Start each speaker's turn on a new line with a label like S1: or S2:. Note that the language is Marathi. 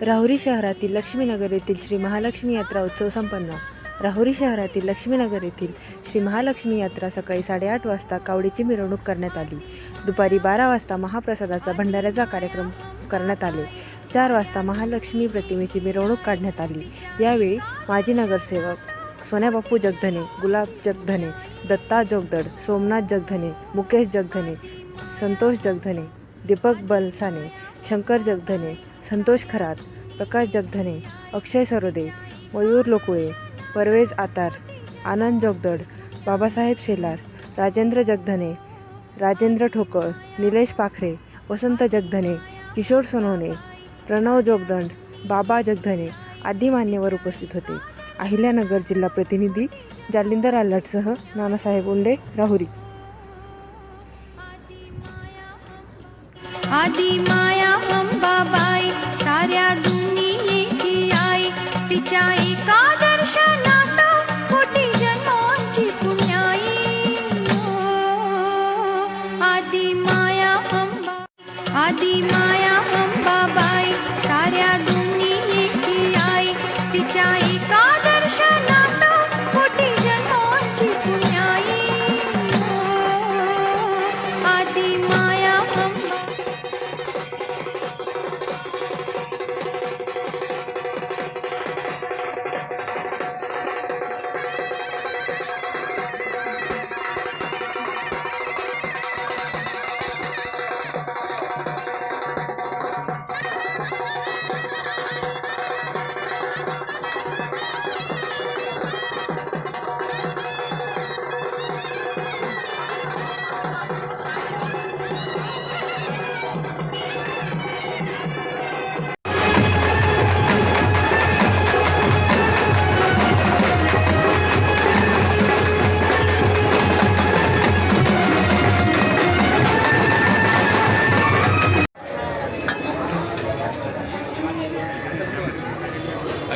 S1: राहुरी शहरातील लक्ष्मीनगर येथील श्री महालक्ष्मी यात्रा उत्सव संपन्न. राहुरी शहरातील लक्ष्मीनगर येथील श्री महालक्ष्मी यात्रा सकाळी साडेआठ वाजता कावडीची मिरवणूक करण्यात आली. दुपारी बारा वाजता महाप्रसादाचा भंडाऱ्याचा कार्यक्रम करण्यात आले. चार वाजता महालक्ष्मी प्रतिमेची मिरवणूक काढण्यात आली. यावेळी माजी नगरसेवक सोन्याबापू जगधने गुलाब जगधने दत्ता जोगदड सोमनाथ जगधने मुकेश जगधने संतोष जगधने दीपक बलसाने शंकर जगधने संतोष खरात प्रकाश जगधने अक्षय सरोदे मयूर लोकुळे परवेज आतार आनंद जोगदड बाबासाहेब शेलार राजेंद्र जगधने राजेंद्र ठोकळ निलेश पाखरे वसंत जगधने किशोर सोनवणे प्रणव जोगदंड बाबा जगधने आदी मान्यवर उपस्थित होते. अहिल्यानगर जिल्हा प्रतिनिधी जालिंदर आल्हाटसह नानासाहेब उंडे राहुरी.
S2: आदी माया अंबाबाई साऱ्या दुनियेची आई तिच्या एका दर्शनात कोटी जन्मांची पुण्याई ओ, आदी माया अंबा आदी माया अंबाबाई साऱ्या दुनियेची आई तिच्या एका दर्शनात